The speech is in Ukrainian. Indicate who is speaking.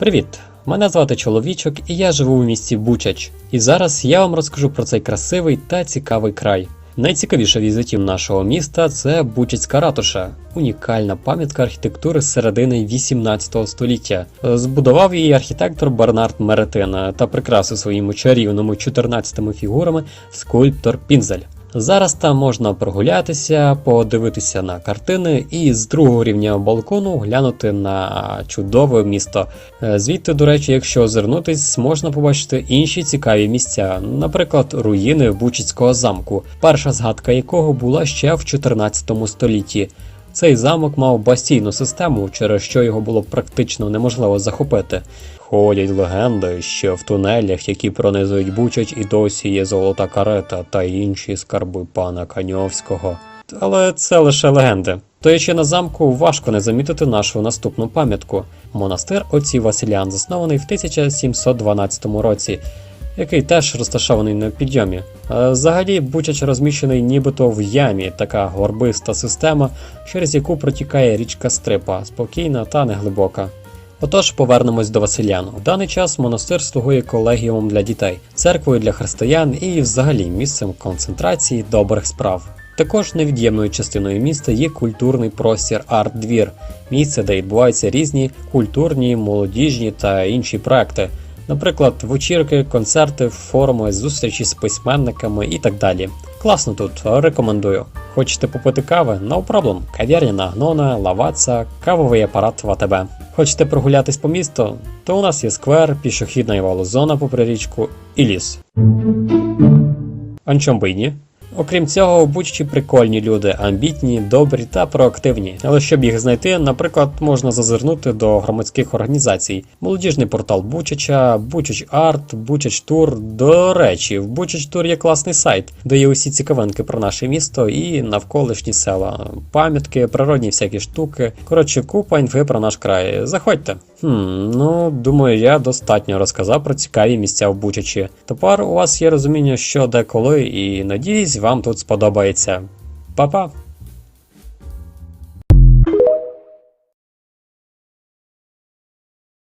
Speaker 1: Привіт! Мене звати Чоловічок і я живу у місті Бучач. І зараз я вам розкажу про цей красивий та цікавий край. Найцікавіше візитів нашого міста це Бучацька ратуша, унікальна пам'ятка архітектури середини 18 століття. Збудував її архітектор Бернард Меретин та прикрасив своїми чарівними 14 фігурами скульптор Пінзель. Зараз там можна прогулятися, подивитися на картини і з другого рівня балкону глянути на чудове місто. Е, Звідти, до речі, якщо озирнутись, можна побачити інші цікаві місця, наприклад, руїни Бучицького замку, перша згадка якого була ще в 14 столітті. Цей замок мав бастійну систему, через що його було практично неможливо захопити. Ходять легенди, що в тунелях, які пронизують Бучач, і досі є золота карета та інші скарби пана Каньовського. Але це лише легенди. Стоячи на замку, важко не замітити нашу наступну пам'ятку. Монастир отців Василян, заснований в 1712 році, який теж розташований на підйомі. Взагалі, Бучач розміщений нібито в ямі, така горбиста система, через яку протікає річка Стрипа, спокійна та неглибока. Отож, повернемось до Василян. В даний час монастир слугує колегіумом для дітей, церквою для християн і, взагалі, місцем концентрації добрих справ. Також невід'ємною частиною міста є культурний простір арт-двір, місце, де відбуваються різні культурні, молодіжні та інші проекти, наприклад, вечірки, концерти, форуми, зустрічі з письменниками і так далі. Класно тут, рекомендую. Хочете попити кави? No problem. Кав'ярня на Гнона, Лаваца, кавовий апарат в АТБ. Хочете прогулятись по місту? То у нас є сквер, пішохідна і валозона попри річку і ліс. А чом би ні? Окрім цього, Бучачі прикольні люди, амбітні, добрі та проактивні. Але щоб їх знайти, наприклад, можна зазирнути до громадських організацій: молодіжний портал Бучача, Бучач Арт, Бучач Тур. До речі, в Бучач Тур є класний сайт, де є усі цікавинки про наше місто і навколишні села, пам'ятки, природні всякі штуки. Коротше, купа інфи про наш край. Заходьте. Хм, ну думаю, я достатньо розказав про цікаві місця в Бучачі. Тепер у вас є розуміння, що де коли, і надіюсь, вам тут сподобається. Па-па!